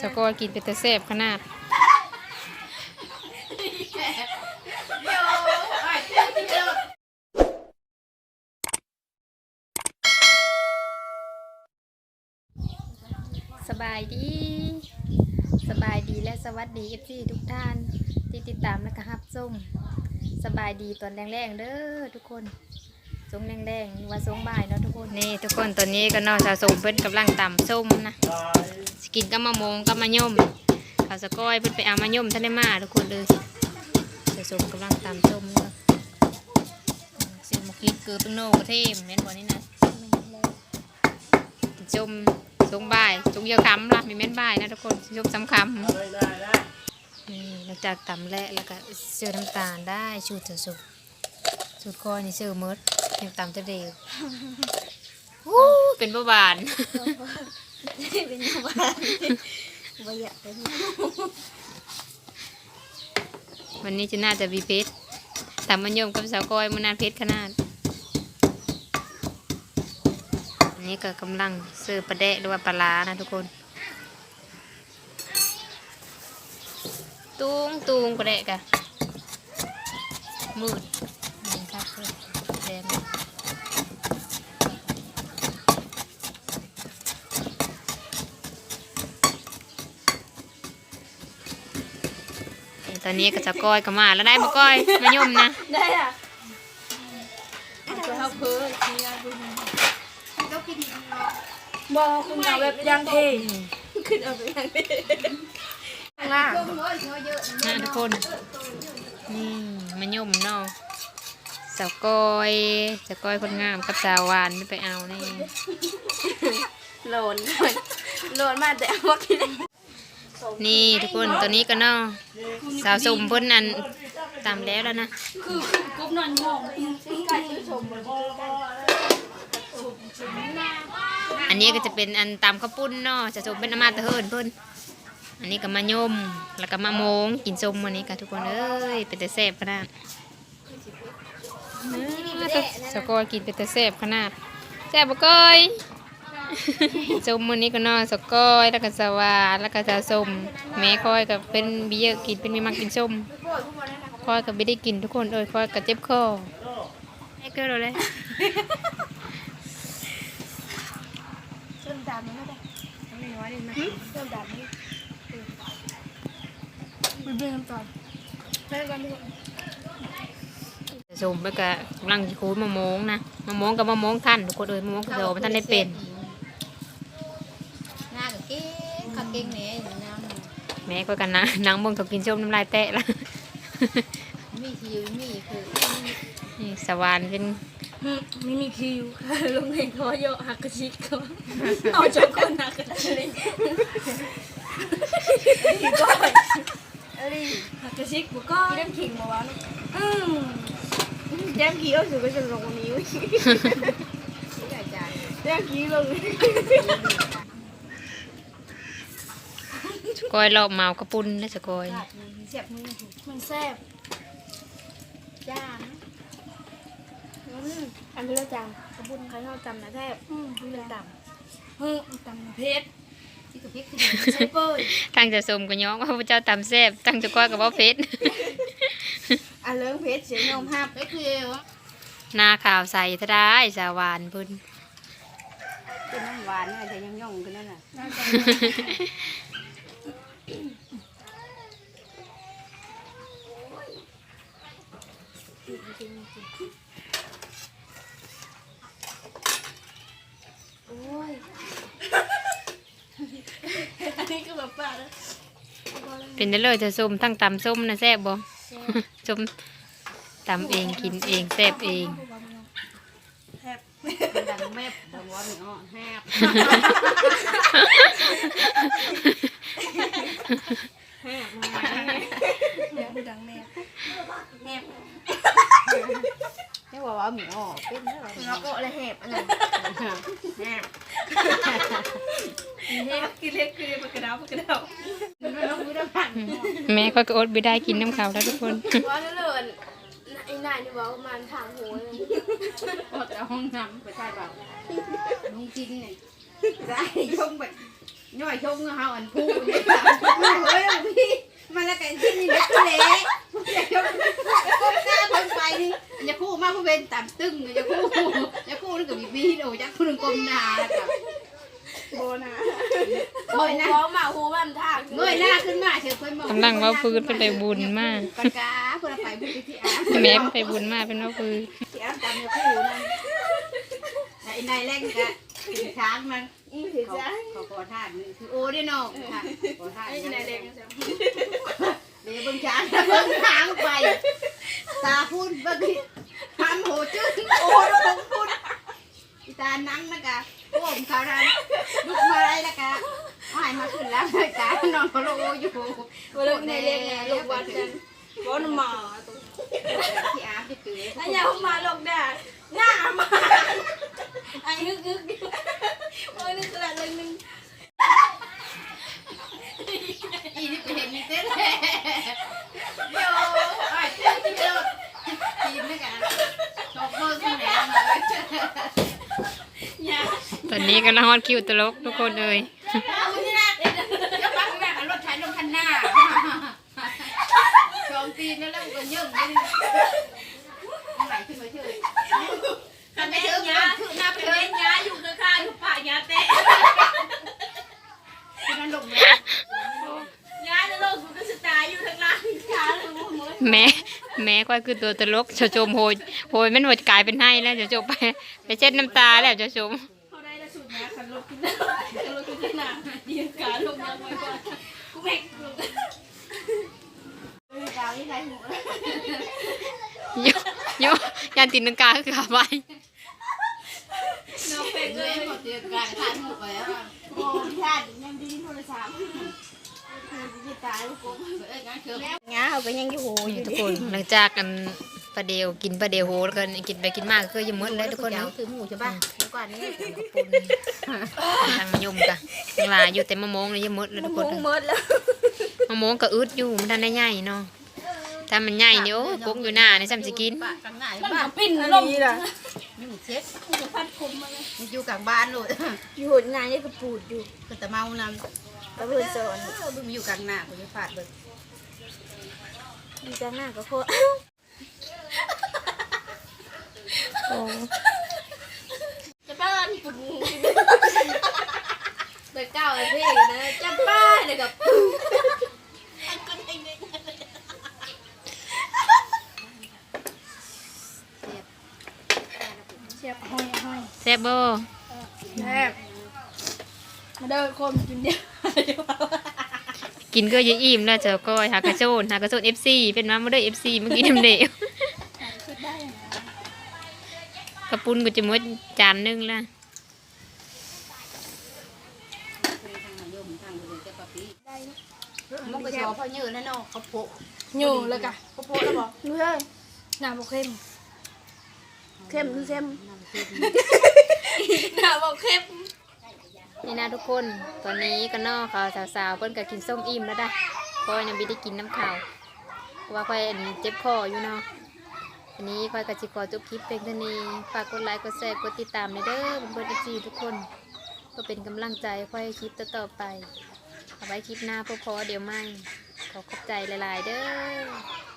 สกอร์กินเป็นตะแซบขนาดสบายดี สบายดีและสวัสดีเอฟซีทุกท่านที่ติดตามและก็ฮับส้มสบายดีตอนแรงๆเด้อทุกคน สงแรงๆหรือว่าสงบ่ายเนาะทุกคนนี่ทุกคนตอนนี้ก็นอกสะสมเพิ่นกำลังตำส้มนะสกินก็มะมงก็มะย่มข้าวสะก้อยเพิ่นไปเอามะย่มท่านได้มาทุกคนเลยสะสมกำลังตำส้มเนาะสิมกินเกลือเป็นโนกระเทมแม่นบ่นี่นะส้มสงบ่ายสงเยอะคำละมีแม่นบ่ายนะทุกคนส้มสำคำนี่หลังจากตำและแล้วก็เสือน้ำตาลได้ชูดเถอะสุกสูตรคอยนี่เสือมด ยังตำจะเดียววู้เป็นเบาหวานเป็นยังไงบ่อยากเป็นวันนี้จะน่าจะมีเพชรตำมันยมกับสาวกอยมันนานเพชรขนาดอันนี้ก็กำลังเสือปลาแดะหรือว่าปลาร้านะทุกคน ตุงตุงปลาแดะกะมืดนี่ครับแดง อนนี้ก็จะก้อยก็มาแล้วได้มาก้อยมายมนะได้อะจะเอาเพิ่มทีงานบุญบอคุณเอาแบบยางเทขึ้นเอาไปยางเทข้างล่างนะทุกคนนี่มายมเนาะสาวก้อยสาวก้อยคนงามกับสาวหวานไม่ไปเอานี่โหลนโหลนมาแต่ว่ากิน นี่ทุกคนตัวนี้ก็เนาะสาวสุ่มเพ่นอันตามแล้วแล้วนะกบนอนงงอันนี้ก็จะเป็นอันตามข้าวปุ้นเนาะจะสุ่มเป็นอามาตะเฮินเพิ่นอันนี้ก็มายมแล้วก็มะมงกินส้มวันนี้ค่ะทุกคนเอ้ยเป็นแต่แซ่บขนาดสกอยกินเป็นตะแซ่บขนาดแซ่บบ่ก้อย ส้มมื้อนี้ก็นอนสกอยแล้วก็สวาแล้วก็จะส้มแม่คอยก็เป็นเบี้ยกินเป็นมีมักกินส้มคอยก็ไม่ได้กินทุกคนเอ้ยคอยก็เจ็บคอไอ้เกิดอะไรส้มดำมันไม่ได้ไม่น้อยเลยนะส้มดำนี่มันเป็นน้ำตาลเพื่อนกันด้วยส้มแล้วก็กำลังสิคูดมะม่วงนะมะม่วงกับมะม่วงท่านทุกคนเอ้ยมะม่วงกระโดดมันท่านได้เป็น หน้ากับเก้งขัดเก้งเนี่ยอยู่น้ แม่ก็กันนะนางเบิ่งเขากินส้มน้ำลายแตะละำมีคิวมีคือนี่สวรรค์เป็นมินิคิวลงเองเขาโยหักกระชิกเขาเอาจนคนหักกระชิกก้อยอะไรหักกระชิกบุก้อยน้ำขิงมาวะอืมแจมขี้เอาสู่ก็จะลงนิ้วแจมขี้ลง ส กอยรอบเมากระปุ้นนะสกอยเสียบมือมันแซ่บจ้าอันนี้เราจำกระบุนใครชอบจำนะแทบอืมเป็นต่ำเฮ้ยต่ำเพชรที่กับเพชรคือใช่เป้ยตั้งจะสมก็ย้องว่าพระเจ้าตำแซ่บตั้งจะก้อยกับว่าเพชรอะเลิ้งเพชรเสียงยอมห้าเพชรคือวะหน้าขาวใสทะได้สาวานพุ่นเป็นน้ำหวานอะไรแต่ยังย่องกันนั่นน่ะน่าจะโอ้ยอันนี้คือแบบป้าแล้ว เป็นได้เลยจะส้มทั้งตำส้มนะแซ่บบ่ส้มตำเองกินเองแซ่บเองดังแม่ดังว่าหนูแฮบแม่ผู้ดังแม่แม่นี่ว่าว่าหมีอ๋อเป็นได้หรอเราก็อะไรแหบอะไรแฮบแหบกินเล็กกินปากกระดาปากกระดามั นไม่ต้องพูดได้ผ่านแม่ก็อดไม่ได้กินน้ำขาวแล้วทุกคน ว่าเลื่อนไอ้นายนี่ว่าประมาณทางหัวเลยออกจากห้องน้ำไปใช่เปล่าลุงจริงเนี่ยได้ย่องแบบย่ออยงเฮาอันผู้เนี่ยเฮ้ยพี่มาแล้วกันที่นี่เล็กเละอย่าชงก้มหน้าคนไปนี่อย่าคู่มากผู้เป็นต่ำตึ้งอย่าคู่อย่าคู่นึกกับบีบีโอ้ยักคู่นึงก้มหน้าแล้วก็ โบนะเงยหน้าร้องมาหูมันทางเงยหน้าขึ้นมาเฉยค่อยมองกำลังเว่าพื้นเป็นไปบุญมากปากกาเพื่อไปบุญที่อาแม่ไปบุญมากเป็นเว่าพื้นที่อาจำอย่าคู่นั่นไอ้นายแรงกะถึงช้างมันอือถือเขาจ้าเขาขอทานนี่คือโอ้ได้นอกค่ะขอทานไอ้นายเล็กเดี๋ยวเบิ่งช้างเบิ่งช้างไป ตาพูดเบิ่งทำโหจืดโอ้ดูผมพูดอีตานั่งนะกะโอ้ มเขาดันลุกมาได้ละกะหายมาขึ้นแล้วเลยจ้านอนเขาโลอยู่ว่าลูกนายเล็กไงลูกวัดกันก้อนหมาตัวที่อาบจะตื่นไอ้ยามาลงแดดหน้ามาไอ้ฮึกฮึกโอ้ยนี่กระดาษเลยนึงอีนี่ไปเห็นนี่เต้นเลยเดี๋ยวไอ้เต้นที่เดียวทีมนี่กันชอบโลดที่ไหนมาเลย ต อนนี้กำลังฮอดคิวตลกทุกคนเลยเอาที่นั่นเดี๋ยวปังแม่รถไถลงคันหน้าชองตีนแล้วแล้วก็ยิ่งเลยไหลขึ้นมาเฉยคันไม่เชื่อคือหน้าไปเล่เล่นนยาอยู่ข้างๆอยู่ป่ายาเตะคือนั่นลงเลยยาจะลงสุดสตาร์อยู่ข้างล่างขาเลยมึงมึงแม่แม่ก็คือตัวตลกจะชมโหยโหยมันหมดกลายเป็นให้แล้วจะจบไปไปเช็ดน้ำตาแล้วจะชม ถขึ้นหน้าขันรถขึ้นหน้ายืนขาลงยังไว้ก่อนกูแม็กลงดาวนี่ไรหัวโยโยยันตินนังกาคือขาไปน้องเป็กเลยหมดเดือนกาทานหมดไปแล้วโอ้ยญาติยังดีโทรศัพท์คือจะตายลูกกูเอ้ยงั้นเชิญงาเขาก็ยังอยู่โหนี่ทุกคนหลังจากกัน ประเดียวกินประเดียวโหแล้วก็กินไปกินมากก็คือยังหมดแล้วทุกคนเดี๋ยเนาะวถือหมูใช่ป่ะเมื่อก่อนนี้ขอบคุณทางยมกะทางลาอยู่แต่มะม่วงเลยยังหมดแล้วทุกคนงมดแล้วมะม่วงก็อึดอยู่มันทันได้ใหญ่เนาะถ้ามันใหญ่เนี่ยโอ้ยกงอยู่หน้าในซ้ำสิกินปะกลางหน้ามันบ้านปิ้นลมล่ะยุ่งเช็ดจะพัดคมมาเลยอยู่กลางบ้านเลยอยู่หดงานนี่ก็ปูดอยู่ก็แต่เมานตะเพื่อนสอนำบึ้งอยู่กลางหน้ากูจะฟาดเบิกดีจังหน้าก็โคตร โอ้ จะป้านปุ่นเด็กเก้าไอ้พี่นะจะป้าเลยกับเชียบห้อยห้อยแซ่บบ่แซ่บมาเดินคนกินเดียวกินก็ยังอิ่มแล้วเจ้าก้อยหากระโจนหากระโจน FC เป็นมาบ่ได้ FC เมื่อกี้น้ำเด ปุ้นก็จะหมดจานหนึงละทางนายมทางกูจะปะปีมันก็ชอบพอยืนแล้วเนาะเขาโผล่อยู่เลยกะโพแล้วบอกรู้เลยหนาบอกเข้มเข้มคือเข้มหนาบอกเข้มนี่นะทุกคนตอนนี้ก็นอกเขาสาวๆเพิ่นก็กินส้มอิ่มแล้วได้เพราะว่ายังไม่ได้กินน้ำข้าวเพราะว่าค่อยเจ็บคออยู่เนาะ อันนี้ค่อยกะสิขอจบคลิปเพียงเท่านี้ฝากกดไลค์กดแชร์กดติดตามในอยเด้อเพื่อนๆ FC ทุกคน ก็เป็นกำลังใจค่อยคลิปต่อๆไปเอาไว้คลิปหน้าพอๆเดี๋ยวไม่ขอขอบใจหลาย ๆ เด้อ